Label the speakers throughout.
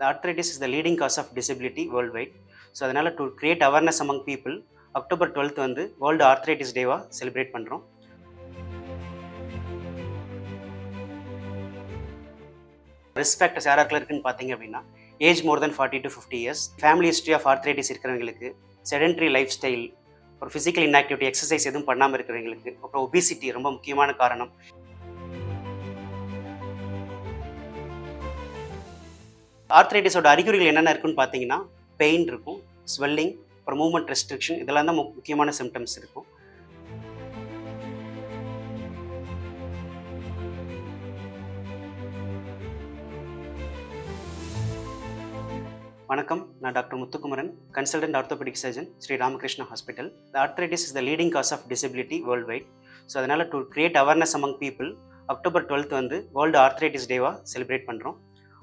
Speaker 1: The arthritis is the leading cause of disability worldwide. So அதனால் to create awareness among people October twelfth வந்து world arthritis டேவாக celebrate பண்ணுறோம் risk factors யாராருக்குள்ள இருக்குன்னு பார்த்தீங்க அப்படின்னா age more than forty to fifty years family history of arthritis இருக்கிறவங்களுக்கு sedentary lifestyle ஒரு ஃபிசிக்கல் இன்ஆக்டிவிட்டி எக்ஸசைஸ் எதுவும் பண்ணாமல் இருக்கிறவங்களுக்கு அப்புறம் ஒபிசிட்டி ரொம்ப முக்கியமான காரணம் ஆர்த்ரைட்டிஸோட அறிகுறிகள் என்னென்ன இருக்குன்னு பார்த்தீங்கன்னா பெயின் இருக்கும் ஸ்வெல்லிங் அப்புறம் மூவ்மெண்ட் ரெஸ்ட்ரிக்ஷன் இதெல்லாம் தான் முக்கியமான சிம்டம்ஸ் இருக்கும். வணக்கம். நான் doctor Muthukumaran consultant orthopaedic surgeon Sri Ramakrishna hospital the arthritis is the leading cause of disability worldwide so அதனால் to create awareness among people October twelfth வந்து வேர்ல்டு ஆர்த்ரைட்டிஸ் டேவாக செலிப்ரேட் பண்ணுறோம்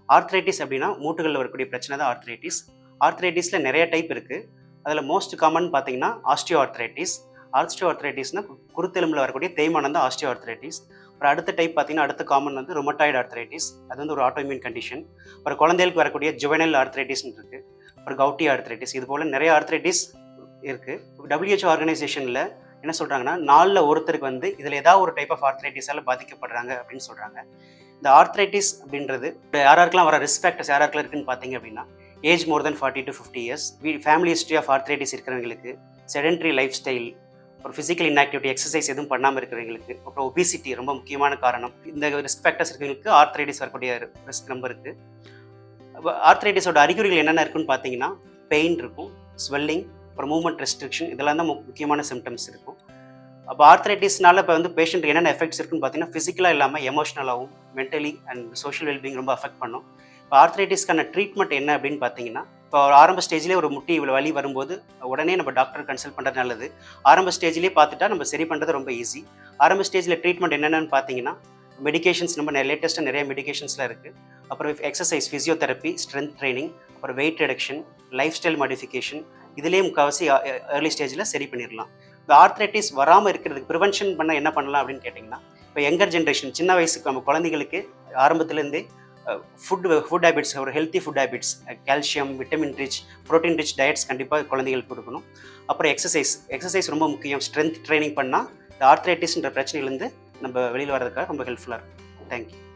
Speaker 1: ஆர்த்ரைட்டிஸ் அப்படின்னா மூட்டுகளில் வரக்கூடிய பிரச்சனை தான் ஆர்த்ரைட்டிஸ் ஆர்த்ரைட்டிஸில் நிறைய டைப் இருக்குது அதில் மோஸ்ட் காமன் பார்த்தீங்கன்னா ஆஸ்டியோ ஆர்த்ரைட்டிஸ் ஆஸ்டியோ ஆர்த்ரைட்டிஸ்னால் குருத்தெலும்பில் வரக்கூடிய தேய்மானம் தான் ஆஸ்டியோ ஆர்த்ரைட்டிஸ் அப்புறம் அடுத்த டைப் பார்த்தீங்கன்னா அடுத்த காமன் வந்து ரொமட்டாய்டு ஆர்த்ரைட்டிஸ் அது வந்து ஒரு ஆட்டோமியூன் கண்டிஷன் அப்புறம் குழந்தைகளுக்கு வரக்கூடிய ஜுவனல் ஆர்த்ரைட்டிஸ்னு இருக்குது அப்புறம் கவுட்டி ஆர்த்ரைட்டிஸ் இது போல் நிறைய ஆர்த்ரைட்டிஸ் இருக்குது WHO ஆர்கனைசேஷனில் என்ன சொல்கிறாங்கன்னா நாலில் ஒருத்தருக்கு வந்து இதில் ஏதாவது ஒரு டைப் ஆஃப் ஆர்த்ரைட்டிஸால் பாதிக்கப்படுறாங்க அப்படின்னு சொல்கிறாங்க இந்த ஆர்த்ரைட்டிஸ் அப்படின்றது யாராருக்கெல்லாம் வர ரிஸ்க் ஃபேக்டர்ஸ் யாராருக்கெல்லாம் இருக்குன்னு பார்த்தீங்க அப்படின்னா age more than forty to fifty years family history of arthritis இருக்கிறவங்களுக்கு செடென்ட்ரி லைஃப் ஸ்டைல் ஒரு ஃபிசிக்கல் இன்ஆக்டிவிட்டி எக்ஸசைஸ் எதுவும் பண்ணாமல் இருக்கிறவங்களுக்கு அப்புறம் ஒபிசிட்டி ரொம்ப முக்கியமான காரணம். இந்த ரிஸ்க் ஃபேக்டர்ஸ் இருக்கிறவங்களுக்கு ஆர்த்ரைட்டிஸ் வரக்கூடிய ரிஸ்க் ரொம்ப இருக்குது ஆர்த்ரைட்டிஸோட அறிகுறிகள் என்னென்ன இருக்குன்னு பார்த்தீங்கன்னா பெயின் இருக்கும் ஸ்வெல்லிங் அப்புறம் மூவ்மெண்ட் ரெஸ்ட்ரிக்ஷன் இதெல்லாம் தான் முக்கியமான சிம்டம்ஸ் இருக்கும். அப்போ ஆர்த்ரைட்டிஸ்னால இப்போ வந்து பேஷண்ட் என்னென்ன எஃபெக்ட்ஸ் இருக்குன்னு பார்த்தீங்கன்னா ஃபிசிக்கலாக இல்லாமல் எமோஷனலாகவும் மென்டலி அண்ட் சோஷியல் வெல்பீங் ரொம்ப அஃபெக்ட் பண்ணும். இப்போ ஆர்த்ரைட்டிஸ்க்கான ட்ரீட்மெண்ட் என்ன அப்படின்னு பார்த்தீங்கன்னா இப்போ ஒரு ஆரம்ப ஸ்டேஜ்லேயே ஒரு முட்டி இவ்வளோ வலி வரும்போது உடனே நம்ம டாக்டர் கன்சல்ட் பண்ணுறது நல்லது. ஆரம்ப ஸ்டேஜ்லேயே பார்த்துட்டா நம்ம சரி பண்ணுறது ரொம்ப ஈஸி ஆரம்ப ஸ்டேஜில் ட்ரீட்மெண்ட் என்னென்னு பார்த்தீங்கன்னா மெடிகேஷன்ஸ் நம்ம லேட்டஸ்ட்டாக நிறைய மெடிகேஷன்ஸ்லாம் இருக்குது அப்புறம் எக்ஸசைஸ் ஃபிசியோதெரப்பி ஸ்ட்ரென்த் ட்ரைனிங் அப்புறம் weight reduction lifestyle modification இதுலேயே முக்கால்வாசி ஏர்லி ஸ்டேஜில் சரி பண்ணிடலாம் இந்த ஆர்த்ரைட்டிஸ் வராமல் இருக்கிறதுக்கு ப்ரிவென்ஷன் பண்ண என்ன பண்ணலாம் அப்படின்னு கேட்டிங்கன்னா இப்போ யங்கர் ஜென்ரேஷன் சின்ன வயசுக்கு நம்ம குழந்தைகளுக்கு ஆரம்பத்துலேருந்தே ஃபுட் ஃபுட் ஹேபிட்ஸ் ஒரு healthy food habits calcium vitamin rich protein rich diets கண்டிப்பாக குழந்தைகளுக்கு கொடுக்கணும். அப்புறம் எக்ஸசைஸ் எக்ஸசைஸ் ரொம்ப முக்கியம். ஸ்ட்ரென்த் ட்ரைனிங் பண்ணால் இந்த ஆர்த்ரைட்டிஸ்ன்ற பிரச்சனையிலேருந்து நம்ம வெளியில் வர்றதுக்காக ரொம்ப ஹெல்ப்ஃபுல்லாக இருக்கும். தேங்க்யூ